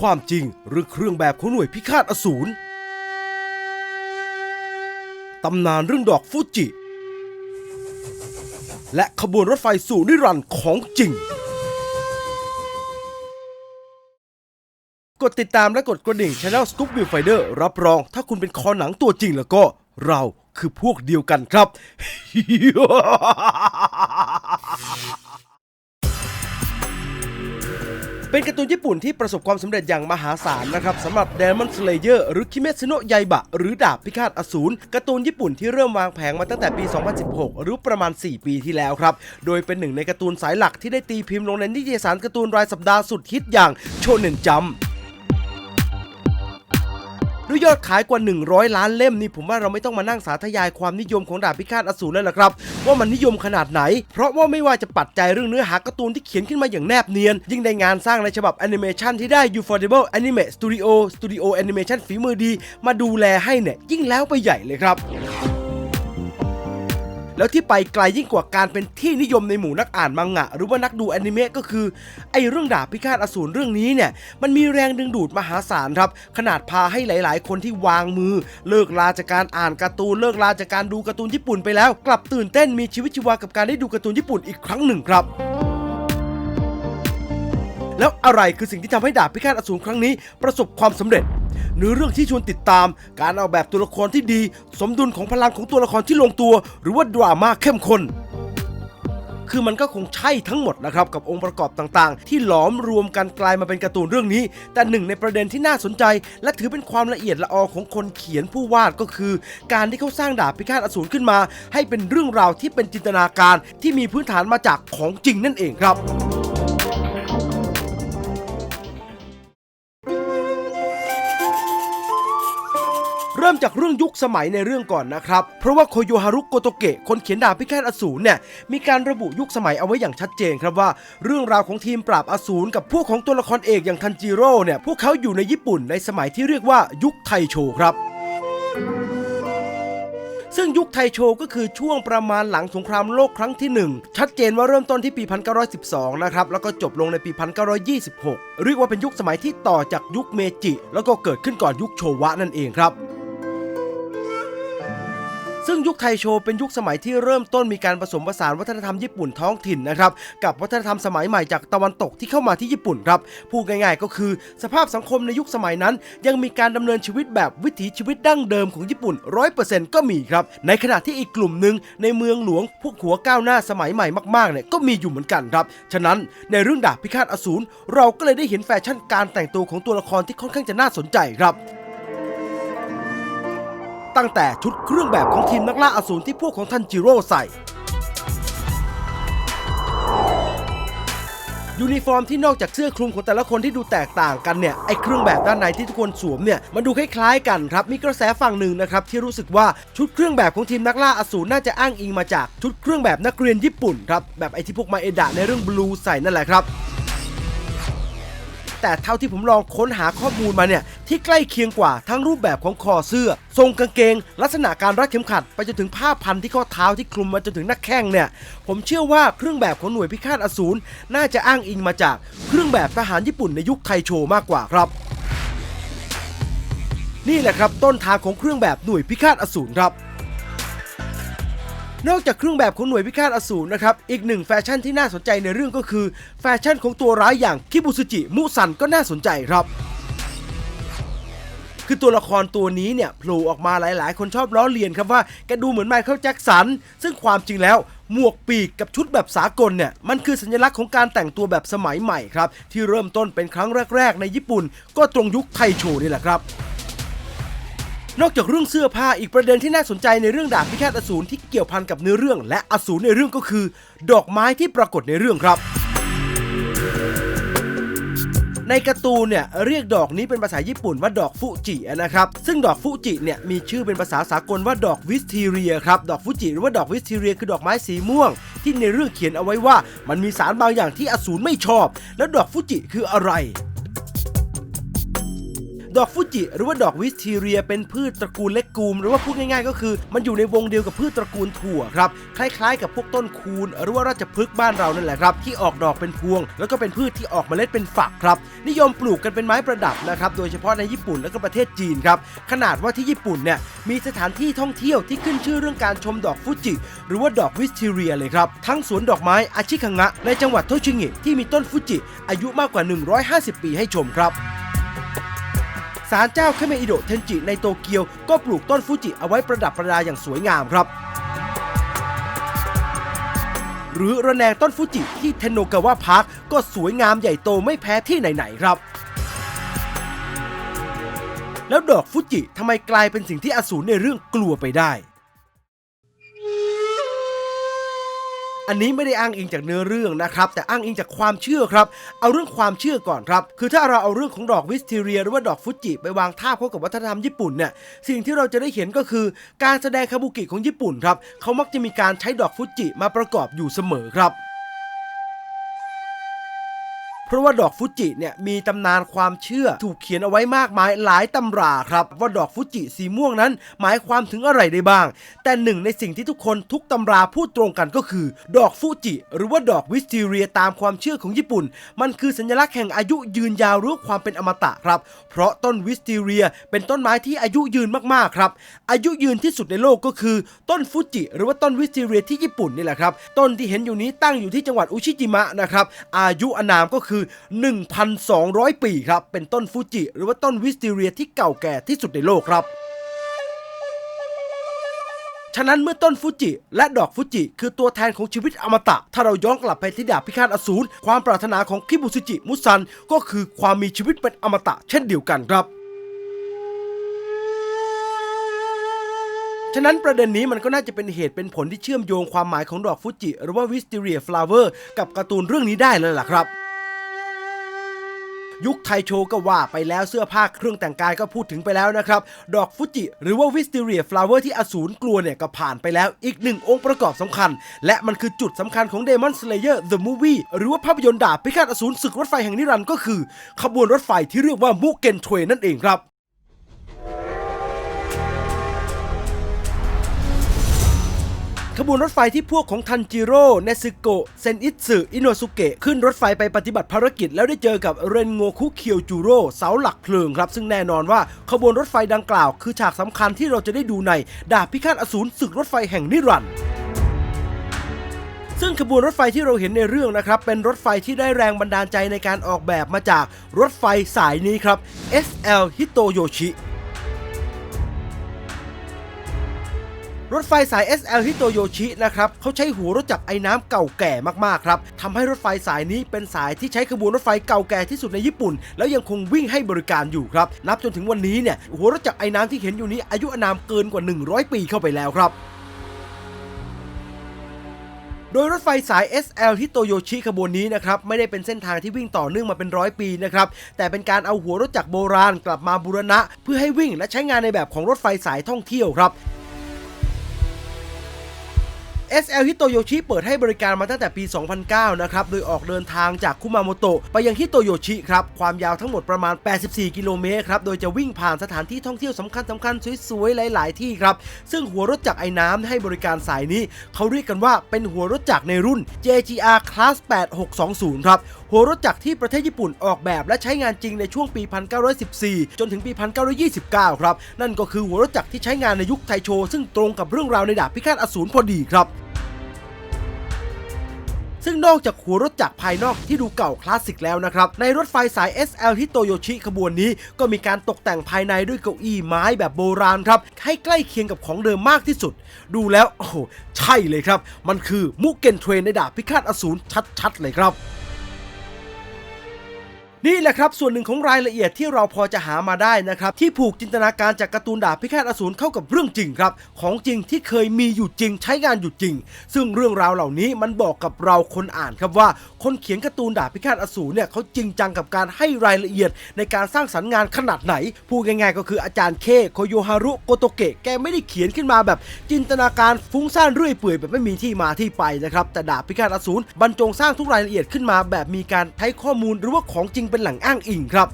ความจริงเรื่องเครื่องแบบของหน่วยพิฆาตอสูร ตำนานเรื่องดอกฟูจิ และขบวนรถไฟสู่นิรันดร์ของจริง กดติดตามและกดกระดิ่ง Channel Scoop View Finder รับรองถ้าคุณเป็นคอหนังตัวจริงแล้วก็เราคือพวกเดียวกันครับ เป็นการ์ตูนญี่ปุ่นที่ประสบความสำเร็จอย่างมหาศาลนะครับสำหรับ Demon Slayer หรือ Kimetsu no Yaiba หรือดาบพิฆาตอสูรการ์ตูนญี่ปุ่นที่เริ่มวางแผงมาตั้งแต่ปี 2016 หรือประมาณ 4 ปีที่แล้วครับ โดยเป็นหนึ่งในการ์ตูนสายหลักที่ได้ตีพิมพ์ลงในนิตยสารการ์ตูนรายสัปดาห์สุดฮิตอย่างโชเน็นจัม ด้วยยอดขายกว่า 100 ล้านเล่มนี่ผมว่าเราไม่ต้องมานั่งสาธยายความนิยมของดาบพิฆาตอสูรแล้วล่ะครับ ว่ามันนิยมขนาดไหน เพราะว่าไม่ว่าจะปัจจัยเรื่องเนื้อหาการ์ตูนที่เขียนขึ้นมาอย่างแนบเนียน ยิ่งในงานสร้างในฉบับแอนิเมชันที่ได้ Ufotable Anime Studio Studio Animation ฝีมือดี มาดูแลให้เนี่ยยิ่งแล้วไปใหญ่เลยครับ แล้วที่ไปไกลยิ่งกว่าการเป็นที่นิยมในหมู่นักอ่านมังงะ หรือว่านักดูแอนิเมะก็คือไอเรื่องดาบพิฆาตอสูรเรื่องนี้เนี่ยมันมีแรงดึงดูดมหาศาลครับ ขนาดพาให้หลาย ๆ คนที่วางมือ เลิกลาจากการอ่านการ์ตูนเลิกลาจากการดูการ์ตูนญี่ปุ่นไปแล้ว กลับตื่นเต้นมีชีวิตชีวากับการได้ดูการ์ตูนญี่ปุ่นอีกครั้งหนึ่งครับแล้วอะไรคือสิ่งที่ทำให้ดาบพิฆาตอสูรครั้งนี้ ประสบความสำเร็จ เนื้อเรื่องที่ชวนติดตาม การเอาแบบตัวละครที่ดี สมดุลของพลังของตัวละครที่ลงตัว หรือว่าดราม่าเข้มข้นคือมันก็คงใช่ทั้งหมดนะครับกับองค์ประกอบต่างๆ ที่หลอมรวมกันกลายมาเป็นการ์ตูนเรื่องนี้ แต่หนึ่งในประเด็นที่น่าสนใจ และถือเป็นความละเอียดละออของคนเขียนผู้วาดก็คือ การที่เขาสร้างดาบพิฆาตอสูรขึ้นมา ให้เป็นเรื่องราวที่เป็นจินตนาการที่มีพื้นฐานมาจากของจริงนั่นเองครับ ริ่มจากเรื่องยุคสมัยในเรื่องก่อนนะครับ เพราะว่าโคโยฮารุโกโตเกะคนเขียนดาบพิฆาตอสูรเนี่ยมีการระบุยุคสมัยเอาไว้อย่างชัดเจนครับว่า เรื่องราวของทีมปราบอสูรกับพวกของตัวละครเอกอย่างทันจิโร่เนี่ยพวกเขาอยู่ในญี่ปุ่นในสมัยที่เรียกว่ายุคไทโชครับซึ่งยุคไทโชก็คือช่วงประมาณหลังสงครามโลกครั้งที่ 1 ชัดเจนว่าเริ่มต้นที่ปี 1912 นะครับ แล้วก็จบลงในปี 1926 เรียกว่าเป็นยุคสมัยที่ต่อจากยุคเมจิ แล้วก็เกิดขึ้นก่อนยุคโชวะนั่นเองครับ ซึ่งยุคไทโชเป็นยุคสมัยที่เริ่มต้นมีการผสมผสานวัฒนธรรมญี่ปุ่นท้องถิ่นนะครับกับวัฒนธรรมสมัยใหม่จากตะวันตกที่เข้ามาที่ญี่ปุ่นครับพูดง่ายๆ ก็คือสภาพสังคมในยุคสมัยนั้น ยังมีการดำเนินชีวิตแบบวิถีชีวิตดั้งเดิมของญี่ปุ่น100%ก็มีครับในขณะที่อีกกลุ่มหนึ่งในเมืองหลวงพวกหัวก้าวหน้าสมัยใหม่มากๆเนี่ยก็มีอยู่เหมือนกันครับฉะนั้นในเรื่องดาบพิฆาตอสูรเราก็เลยได้เห็นแฟชั่นการแต่งตัวของตัวละครที่ค่อนข้างจะน่าสนใจครับ ตั้งแต่ชุดเครื่องแบบของทีมนักล่าอสูรที่พวกของทันจิโร่ใส่ ยูนิฟอร์มที่นอกจากเสื้อคลุมของแต่ละคนที่ดูแตกต่างกันเนี่ยไอเครื่องแบบด้านในที่ทุกคนสวมเนี่ยมันดูคล้ายๆกันครับมีกระแสฝั่งหนึ่งนะครับที่รู้สึกว่าชุดเครื่องแบบของทีมนักล่าอสูรน่าจะอ้างอิงมาจากชุดเครื่องแบบนักเรียนญี่ปุ่นครับแบบไอที่พวกมาเอดะในเรื่องบลูใส่นั่นแหละครับ แต่เท่าที่ผมลองค้นหาข้อมูลมาเนี่ย ที่ใกล้เคียงกว่าทั้งรูปแบบของคอเสื้อ ทรงกางเกง ลักษณะการรัดเข็มขัด ไปจนถึงผ้าพันที่ข้อเท้าที่คลุมมาจนถึงหน้าแข้งเนี่ย ผมเชื่อว่าเครื่องแบบของหน่วยพิฆาตอสูรน่าจะอ้างอิงมาจากเครื่องแบบทหารญี่ปุ่นในยุคไทโชมากกว่าครับ นี่แหละครับต้นทางของเครื่องแบบหน่วยพิฆาตอสูรครับ นอกจากเครื่องแบบของหน่วยพิฆาตอสูรนะครับ อีกหนึ่งแฟชั่นที่น่าสนใจในเรื่องก็คือ แฟชั่นของตัวร้ายอย่างคิบุซุจิมุซันก็น่าสนใจครับคือตัวละครตัวนี้เนี่ยโผล่ออกมาหลาย ๆ คนชอบล้อเลียนครับว่าแกดูเหมือนไมเคิลแจ็คสัน ซึ่งความจริงแล้วหมวกปีกกับชุดแบบสากลเนี่ยมันคือสัญลักษณ์ของการแต่งตัวแบบสมัยใหม่ครับ ที่เริ่มต้นเป็นครั้งแรก ๆ ในญี่ปุ่น ก็ตรงยุคไทโชนี่แหละครับ นอกจากเรื่องเสื้อผ้าอีกประเด็นที่น่าสนใจในเรื่องดาบพิฆาตอสูรที่เกี่ยวพันกับเนื้อเรื่อง และอสูรในเรื่องก็คือ ดอกไม้ที่ปรากฏในเรื่องครับ ในการ์ตูนเนี่ยเรียกดอกนี้เป็นภาษาญี่ปุ่นว่าดอกฟุจินะครับ ซึ่งดอกฟุจิเนี่ยมีชื่อเป็นภาษาสากลว่าดอกวิสทีเรียครับ ดอกฟุจิหรือว่าดอกวิสทีเรียคือดอกไม้สีม่วง ที่ในเรื่องเขียนเอาไว้ว่า มันมีสารบางอย่างที่อสูรไม่ชอบ แล้วดอกฟุจิคืออะไร ดอกฟูจิหรือว่าดอกวิสทีเรีย เป็นพืชตระกูลเล็กกูม หรือว่าพูดง่ายๆ ก็คือ มันอยู่ในวงเดียวกับพืชตระกูลถั่วครับคล้ายๆ กับพวกต้นคูนหรือว่าราชพฤกษ์บ้านเรานั่นแหละครับ ที่ออกดอกเป็นพวง แล้วก็เป็นพืชที่ออกเมล็ดเป็นฝักครับ นิยมปลูกกันเป็นไม้ประดับนะครับโดยเฉพาะในญี่ปุ่นและก็ประเทศจีนครับขนาดว่าที่ญี่ปุ่นเนี่ยมีสถานที่ท่องเที่ยวที่ขึ้นชื่อเรื่องการชมดอกฟูจิ หรือว่าดอกวิสทีเรียเลยครับทั้งสวนดอกไม้อาชิคังะในจังหวัดโทชิงิที่มีต้นฟูจิอายุมากกว่า 150 ปีให้ชมครับ ศาลเจ้าเคเมอิโดเทนจิในโตเกียวก็ปลูกต้นฟูจิเอาไว้ประดับประดาอย่างสวยงามครับ หรือระแนงต้นฟูจิที่เทนโนกาวะพาร์คก็สวยงามใหญ่โตไม่แพ้ที่ไหนๆครับ แล้วดอกฟูจิทำไมกลายเป็นสิ่งที่อสูรในเรื่องกลัวไปได้ อันนี้ไม่ได้อ้างอิงจากเนื้อเรื่องนะครับแต่อ้างอิงจากความเชื่อครับ เอาเรื่องความเชื่อก่อนครับ คือถ้าเราเอาเรื่องของดอกวิสทีเรีย หรือว่าดอกฟุจิไปวางท่าเข้ากับวัฒนธรรมญี่ปุ่นเนี่ยสิ่งที่เราจะได้เห็นก็คือ การแสดงคาบุกิของญี่ปุ่นครับเขามักจะมีการใช้ดอกฟุจิมาประกอบอยู่เสมอครับ เพราะว่าดอกฟุจิเนี่ยมีตำนานความเชื่อถูกเขียนเอาไว้มากมายหลายตำราครับ ว่าดอกฟุจิสีม่วงนั้นหมายความถึงอะไรได้บ้าง แต่หนึ่งในสิ่งที่ทุกคนทุกตำราพูดตรงกันก็คือ ดอกฟูจิ หรือว่าดอกวิสทีเรียตามความเชื่อของญี่ปุ่น มันคือสัญลักษณ์แห่งอายุยืนยาวหรือความเป็นอมตะครับ เพราะต้นวิสทีเรียเป็นต้นไม้ที่อายุยืนมากๆครับอายุยืนที่สุดในโลกก็คือ ต้นฟูจิ หรือว่าต้นวิสทีเรียที่ญี่ปุ่นนี่แหละครับต้นที่เห็นอยู่นี้ตั้งอยู่ที่จังหวัดอุชิจิมะนะครับอายุอานามก็คือ1,200 ปีครับ เป็นต้นฟูจิ หรือว่าต้นวิสติเรียที่เก่าแก่ที่สุดในโลกครับฉะนั้นเมื่อต้นฟูจิและดอกฟูจิ คือตัวแทนของชีวิตอมตะ ถ้าเราย้อนกลับไปที่ดาบพิฆาตอสูร ความปรารถนาของคิบุซุจิมุซัน ก็คือความมีชีวิตเป็นอมตะเช่นเดียวกันครับ ฉะนั้นประเด็นนี้มันก็น่าจะเป็นเหตุเป็นผลที่เชื่อมโยงความหมายของดอกฟูจิ หรือว่าวิสติเรียฟลาเวอร์กับการ์ตูนเรื่องนี้ได้เลยล่ะครับ ยุคไทโชก็ว่าไปแล้วเสื้อผ้าเครื่องแต่งกายก็พูดถึงไปแล้วนะครับ ดอกฟุจิ หรือว่าวิสติเรียฟลาเวอร์ที่อสูรกลัวเนี่ย ก็ผ่านไปแล้วอีกหนึ่งองค์ประกอบสำคัญ และมันคือจุดสำคัญของ Demon Slayer The Movie หรือว่าภาพยนตร์ดาบพิฆาตอสูรศึกรถไฟแห่งนิรันดร์ก็คือ ขบวนรถไฟที่เรียกว่ามุเกนเทรนนั่นเองครับ ขบวนรถไฟที่พวกของทันจิโร่เนซึโกะเซนอิสึอิโนสุเกะขึ้นรถไฟไปปฏิบัติภารกิจ แล้วได้เจอกับเรนโงคุเคียวจูโร่เสาหลักเพลิงครับซึ่งแน่นอนว่าขบวนรถไฟดังกล่าว คือฉากสำคัญที่เราจะได้ดูในดาบพิฆาตอสูรศึกรถไฟแห่งนิรันดร์ซึ่งขบวนรถไฟที่เราเห็นในเรื่องนะครับ เป็นรถไฟที่ได้แรงบันดาลใจในการออกแบบมาจากรถไฟสายนี้ครับ SL Hitoyoshi รถไฟสาย SL ฮิโตโยชินะครับเขาใช้หัวรถจักรไอ้น้ำเก่าแก่มากๆครับทำให้รถไฟสายนี้เป็นสายที่ใช้ขบวนรถไฟเก่าแก่ที่สุดในญี่ปุ่น แล้วยังคงวิ่งให้บริการอยู่ครับ นับจนถึงวันนี้เนี่ยหัวรถจักรไอ้น้ำที่เห็นอยู่นี้อายุอานามเกินกว่า 100 ปีเข้าไปแล้วครับโดยรถไฟสาย SL ที่โตโยชิขบวนนี้นะครับไม่ได้เป็นเส้นทางที่วิ่งต่อเนื่องมาเป็นร้อยปีนะครับแต่เป็นการเอาหัวรถจักรโบราณกลับมาบูรณะ เพื่อให้วิ่งและใช้งานในแบบของรถไฟสายท่องเที่ยวครับ SL ฮิโตโยชิเปิดให้บริการมาตั้งแต่ปี 2009 นะครับ โดยออกเดินทางจากคุมาโมโตะไปยังฮิโตโยชิครับ ความยาวทั้งหมดประมาณ 84 กิโลเมตรครับ โดยจะวิ่งผ่านสถานที่ท่องเที่ยวสำคัญสำคัญๆสวยๆ หลายๆ ที่ครับ ซึ่งหัวรถจักรไอ้น้ำให้บริการสายนี้ เขาเรียกกันว่าเป็นหัวรถจักรในรุ่น JGR Class 8620 ครับหัวรถจักรที่ประเทศญี่ปุ่นออกแบบและใช้งานจริงในช่วงปี 1914 จนถึงปี 1929 ครับ นั่นก็คือหัวรถจักรที่ใช้งานในยุคไทโช ซึ่งตรงกับเรื่องราวในดาบพิฆาตอสูรพอดีครับซึ่งนอกจากหัวรถจักรภายนอกที่ดูเก่าคลาสสิกแล้วนะครับ ในรถไฟสาย SL ที่โตโยชิขบวนนี้ ก็มีการตกแต่งภายในด้วยเก้าอี้ไม้แบบโบราณครับให้ใกล้เคียงกับของเดิมมากที่สุด ดูแล้ว โอ้ใช่เลยครับ มันคือมุกเกนเทรนในดาบพิฆาตอสูรชัดๆเลยครับ นี่แหละครับส่วนหนึ่งของรายละเอียดที่เราพอจะหามาได้นะครับ ที่ผูกจินตนาการจากการ์ตูนดาบพิฆาตอสูรเข้ากับเรื่องจริงครับ ของจริงที่เคยมีอยู่จริงใช้งานอยู่จริง ซึ่งเรื่องราวเหล่านี้มันบอกกับเราคนอ่านครับว่า คนเขียนการ์ตูนดาบพิฆาตอสูรเนี่ยเขาจริงจังกับการให้รายละเอียด ในการสร้างสรรค์งานขนาดไหนพูดง่ายๆก็คืออาจารย์เคโคโยฮารุโกโตเกะแกไม่ได้เขียนขึ้นมาแบบ จินตนาการฟุ้งซ่านเรื่อยเปื่อยแบบไม่มีที่มาที่ไปนะครับแต่ดาบพิฆาตอสูรบรรจงสร้างทุกรายละเอียดขึ้นมาแบบมีการใช้ข้อมูลหรือว่าของจริงเป็นแหล่งอ้างอิงครับ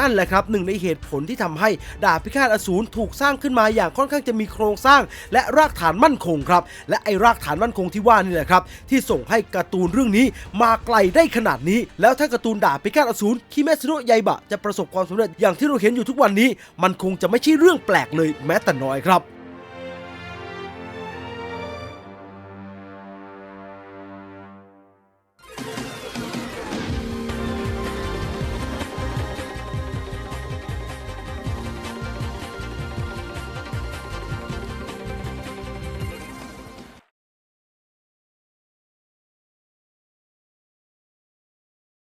นั่นแหละครับหนึ่งในเหตุผลที่ทำให้ดาบพิฆาตอสูรถูกสร้างขึ้นมาอย่างค่อนข้างจะมีโครงสร้าง และรากฐานมั่นคงครับ และไอรากฐานมั่นคงที่ว่านี่แหละครับ ที่ส่งให้การ์ตูนเรื่องนี้มาไกลได้ขนาดนี้ แล้วถ้าการ์ตูนดาบพิฆาตอสูรคิเมซิโนะไยบะจะประสบความสำเร็จอย่างที่เราเห็นอยู่ทุกวันนี้ มันคงจะไม่ใช่เรื่องแปลกเลยแม้แต่น้อยครับ